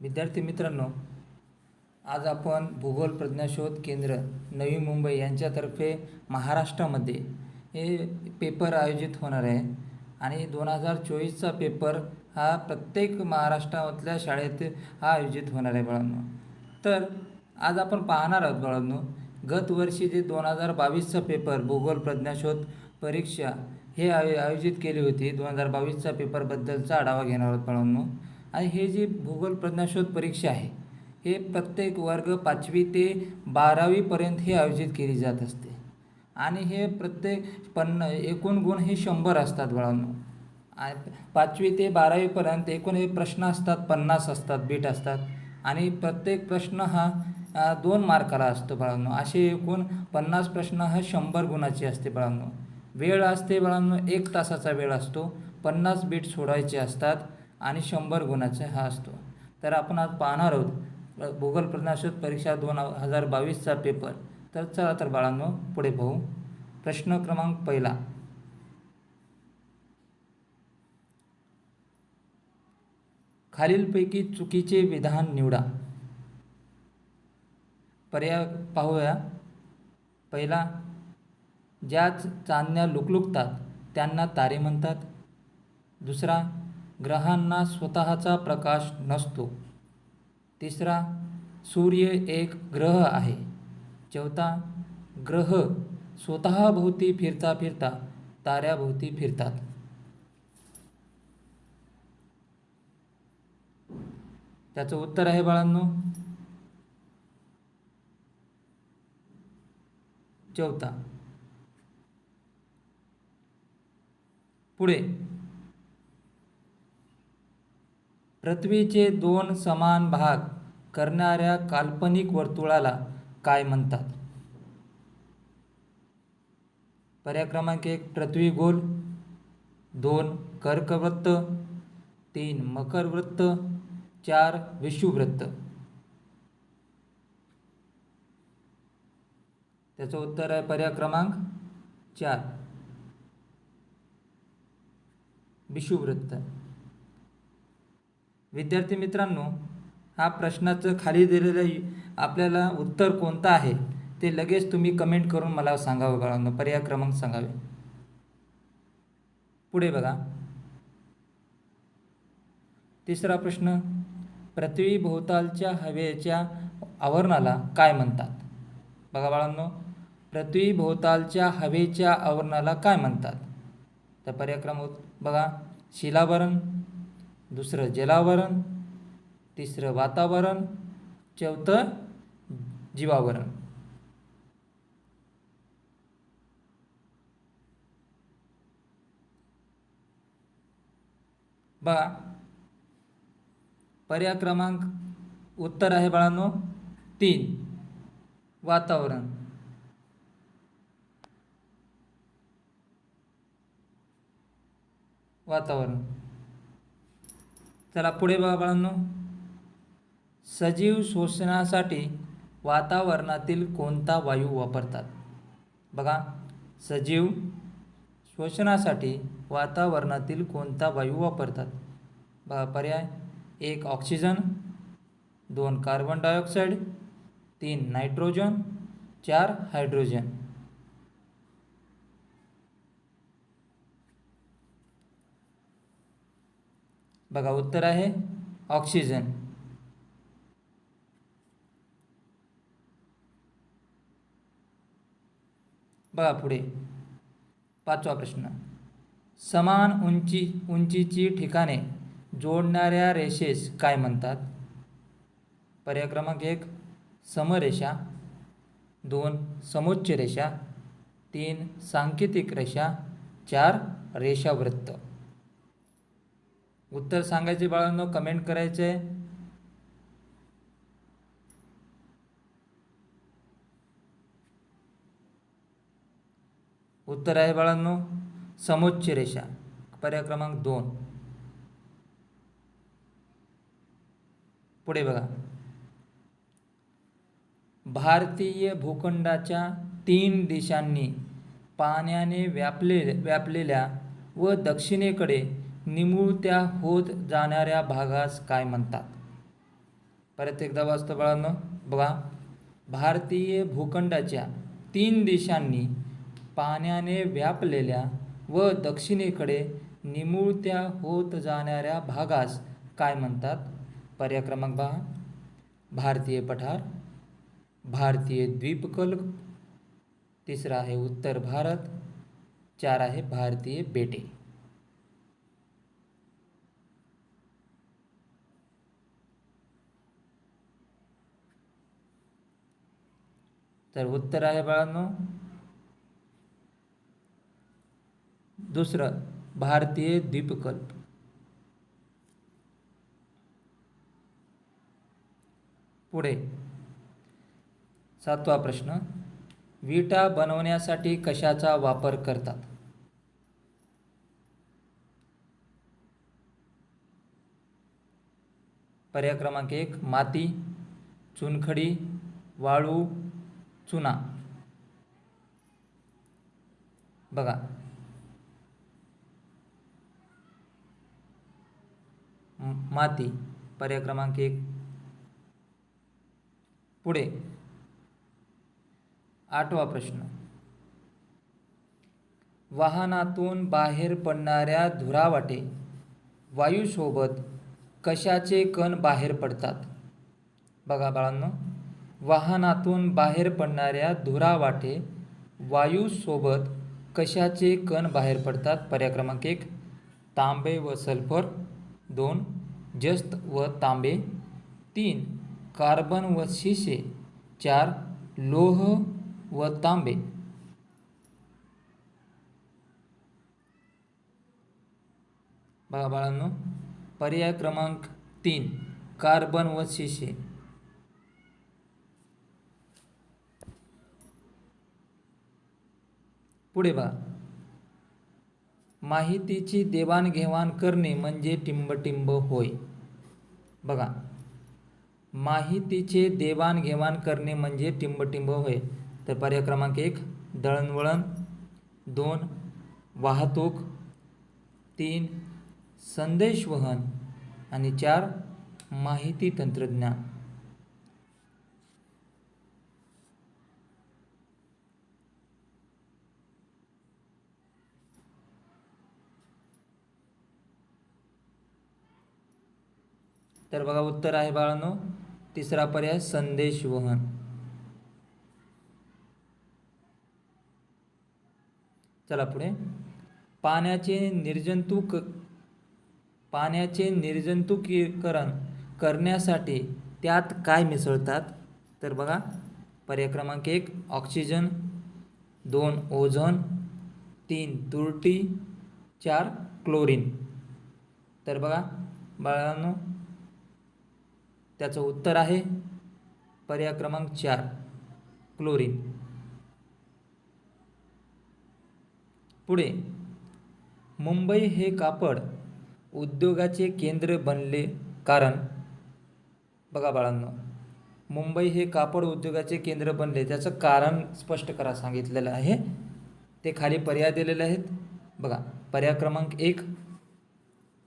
विद्यार्थी मित्रांनो आज आपण भूगोल प्रज्ञाशोध केंद्र नवी मुंबई यांच्यातर्फे महाराष्ट्रामध्ये हे पेपर आयोजित होणार आहे. आणि दोन हजार चोवीसचा पेपर हा प्रत्येक महाराष्ट्रामधल्या शाळेत हा आयोजित होणार आहे बाळांनो. तर आज आपण पाहणार आहोत बाळांनो गत वर्षी जे दोन हजार बावीसचा पेपर भूगोल प्रज्ञाशोध परीक्षा हे आयो आयोजित केली होती दोन हजार बावीसचा पेपरबद्दलचा आढावा घेणार आहोत बाळांनो. आणि हे जी भूगोल प्रज्ञाशोध परीक्षा आहे हे प्रत्येक वर्ग पाचवी ते बारावीपर्यंत हे आयोजित केली जात असते. आणि हे प्रत्येक पन्न एकूण गुण हे शंभर असतात बाळांनो. पाचवी ते बारावीपर्यंत एकूण हे प्रश्न असतात पन्नास असतात बीट असतात. आणि प्रत्येक प्रश्न हा दोन मार्काला असतो बाळांनो. असे एकूण पन्नास प्रश्न हा शंभर गुणाचे असते बाळांनो. वेळ असते बाळांनो एक तासाचा वेळ असतो. पन्नास बीट सोडायचे असतात. आणि शंभर गुणाचा हा असतो. तर आपण आज पाहणार आहोत भूगोल प्रज्ञाशोध परीक्षा दोन हजार बावीसचा पेपर तर चला तर बाळांनो पुढे पाहू. प्रश्न क्रमांक पहिला. खालीलपैकी चुकीचे विधान निवडा. पर्याय पाहूया. पहिला ज्या चांदण्या लुकलुकतात त्यांना तारे म्हणतात. दुसरा ग्रहांना स्वतःचा प्रकाश नसतो. तिसरा सूर्य एक ग्रह आहे. चौथा ग्रह स्वतःभोवती फिरता फिरता ताऱ्याभोवती फिरतात. त्याचं उत्तर आहे बाळांनो चौथा. पुढे पृथ्वीचे दोन समान भाग करणाऱ्या काल्पनिक वर्तुळाला काय म्हणतात? पर्याय क्रमांक एक पृथ्वी गोल. दोन कर्कवृत्त. तीन मकरवृत्त. चार विषुवृत्त त्याचं उत्तर आहे पर्याय क्रमांक चार. विषुवृत्त विद्यार्थी मित्रांनो हा प्रश्नाचं खाली दिलेलं आपल्याला उत्तर कोणतं आहे? ते लगेच तुम्ही कमेंट करून मला सांगावं बाळांनो. पर्याय क्रमांक सांगावे. पुढे बघा. तिसरा प्रश्न पृथ्वी भोवतालच्या हवेच्या आवरणाला काय म्हणतात? बघा बाळांनो पृथ्वी भोवतालच्या हवेच्या आवरणाला काय म्हणतात? तर पर्याय क्रमांक बघा. शिलावरण दुसरं जलावरण तिसरं वातावरण चौथं जीवावरण. बघा पर्याय क्रमांक उत्तर आहे बाळांनो. तीन वातावरण. वातावरण. चला पुढे बघा बाळांनो. सजीव शोषणासाठी वातावरणातील कोणता वायू वापरतात? बघा सजीव श्वसनासाठी वातावरणातील कोणता वायू वापरतात? बघा पर्याय एक ऑक्सिजन दोन कार्बन डायऑक्साईड तीन नायट्रोजन चार हायड्रोजन. बघा उत्तर आहे ऑक्सिजन. बघा पुढे पाचवा प्रश्न. समान उंची उंचीची ठिकाणे जोडणाऱ्या रेषेस काय म्हणतात? पर्याय क्रमांक एक समरेषा दोन समोच्च रेषा तीन सांकेतिक रेषा चार रेषावृत्त. उत्तर सांगायचे बाळांनो कमेंट करायचे. उत्तर आहे बाळांनो समोच्च रेषा पर्याय क्रमांक दोन. पुढे बघा. भारतीय भूखंडाच्या तीन दिशांनी पाण्याने व्यापले व्यापलेल्या व दक्षिणेकडे निमुळत्या होत जाणाऱ्या भागास काय म्हणतात? परत एकदा वाचतो बाळांनो बघा. भारतीय भूखंडाच्या तीन देशांनी पाण्याने व्यापलेल्या व दक्षिणेकडे निमुळत्या होत जाणाऱ्या भागास काय म्हणतात? पर्याय क्रमांक पहा. भारतीय पठार भारतीय द्वीपकल्प तिसरा आहे उत्तर भारत चार आहे भारतीय बेटे. तर उत्तर आहे बाळांनो दुसरं भारतीय द्वीपकल्प. पुढे सातवा प्रश्न विटा बनवण्यासाठी कशाचा वापर करतात? पर्याय क्रमांक एक माती चुनखडी वाळू चुना. बघा. माती पर्याय क्रमांक एक. पुढे. आठवा प्रश्न. वाहनातून बाहेर पडणाऱ्या धुरावाटे वायूसोबत कशाचे कण बाहेर पडतात? बघा बाळांनो. वाहनातून बाहेर पडणाऱ्या धुरावाटे वायूसोबत कशाचे कण बाहेर पडतात? पर्याय क्रमांक एक तांबे व सल्फर. दोन जस्त व तांबे. तीन कार्बन व शिसे. चार लोह व तांबे. बघा बाळांनो पर्याय क्रमांक तीन कार्बन व शिसे. पुढे बघा माहितीची देवाणघेवाण करणे म्हणजे टिंबटिंब होय. बघा. माहितीचे देवाणघेवाण करणे म्हणजे टिंबटिंब होय. तर पर्याय क्रमांक एक दळणवळण. दोन वाहतूक. तीन संदेशवहन आणि चार माहिती तंत्रज्ञान. तर बघा उत्तर आहे बाळांनो तिसरा पर्याय संदेश वहन. चला पुढे. पाण्याचे निर्जंतुक पाण्याचे निर्जंतुकीकरण करण्यासाठी त्यात काय मिसळतात? तर बघा पर्याय क्रमांक एक ऑक्सिजन. दोन ओझोन. तीन तुरटी. चार क्लोरीन. तर बघा बाळांनो त्याचं उत्तर आहे पर्याय क्रमांक चार क्लोरीन. पुढे मुंबई हे कापड उद्योगाचे केंद्र बनले कारण बघा बाळांनो मुंबई हे कापड उद्योगाचे केंद्र बनले त्याचं कारण स्पष्ट करा सांगितलेलं आहे. ते खाली पर्याय दिलेले आहेत. बघा पर्याय क्रमांक एक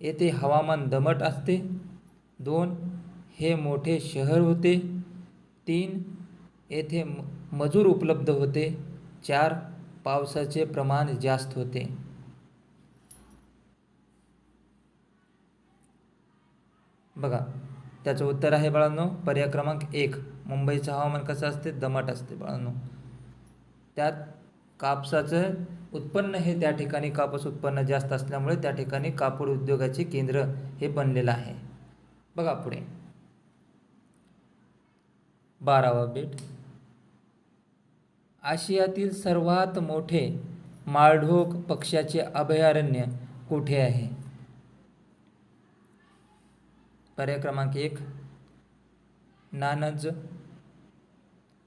येथे हवामान दमट असते. दोन हे मोठे शहर होते. तीन येथे म मजूर उपलब्ध होते. चार पावसाचे प्रमाण जास्त होते. बघा त्याचं उत्तर आहे बाळांनो पर्याय क्रमांक एक मुंबईचं हवामान कसं असते? दमट असते बाळांनो. त्यात कापसाचं उत्पन्न हे त्या ठिकाणी कापूस उत्पन्न जास्त असल्यामुळे त्या ठिकाणी कापड उद्योगाचे केंद्र हे बनलेलं आहे. बघा पुढे. बारावा बेट. आशियातील सर्वात मोठे माळढोक पक्ष्याचे अभयारण्य कुठे आहे? पर्याय क्रमांक एक. नानज.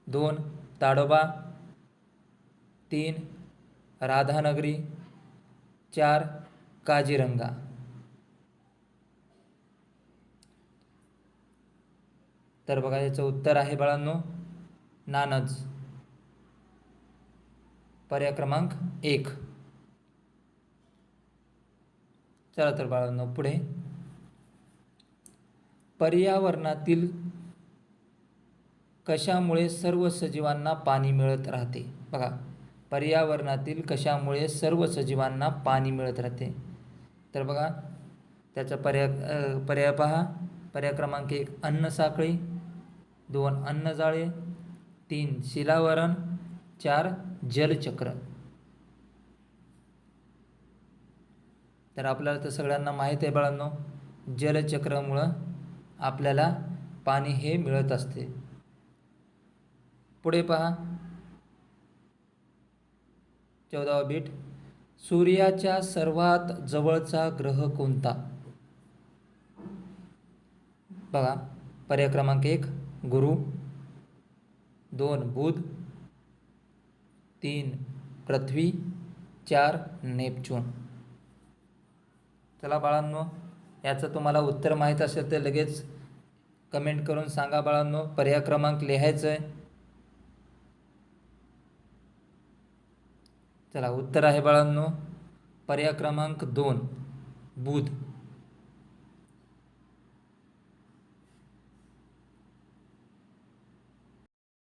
दोन. ताडोबा. तीन. राधानगरी. चार. काजीरंगा तर बघा याचं उत्तर आहे बाळांनो नानज. पर्याय क्रमांक एक. चला तर बाळांनो पुढे. पर्यावरणातील कशामुळे सर्व सजीवांना पाणी मिळत राहते? बघा पर्यावरणातील कशामुळे सर्व सजीवांना पाणी मिळत राहते? तर बघा त्याचा पर्याय पर्याय पहा. पर्याय क्रमांक एक अन्न साखळी. दोन अन्नजाळे तीन शिलावरण चार जलचक्र. तर आपल्याला तर सगळ्यांना माहीत आहे बाळांनो जलचक्रामुळं आपल्याला पाणी हे मिळत असते. पुढे पहा. चौदावा बीट. सूर्याच्या सर्वात जवळचा ग्रह कोणता? बघा पर्याय क्रमांक एक. गुरु दोन बुध तीन पृथ्वी चार नेपच्यून. चला बाळांनो याचं तुम्हाला उत्तर माहीत असेल तर लगेच कमेंट करून सांगा बाळांनो. पर्याय क्रमांक लिहायचं आहे चला उत्तर आहे बाळांनो. पर्याय क्रमांक दोन बुध.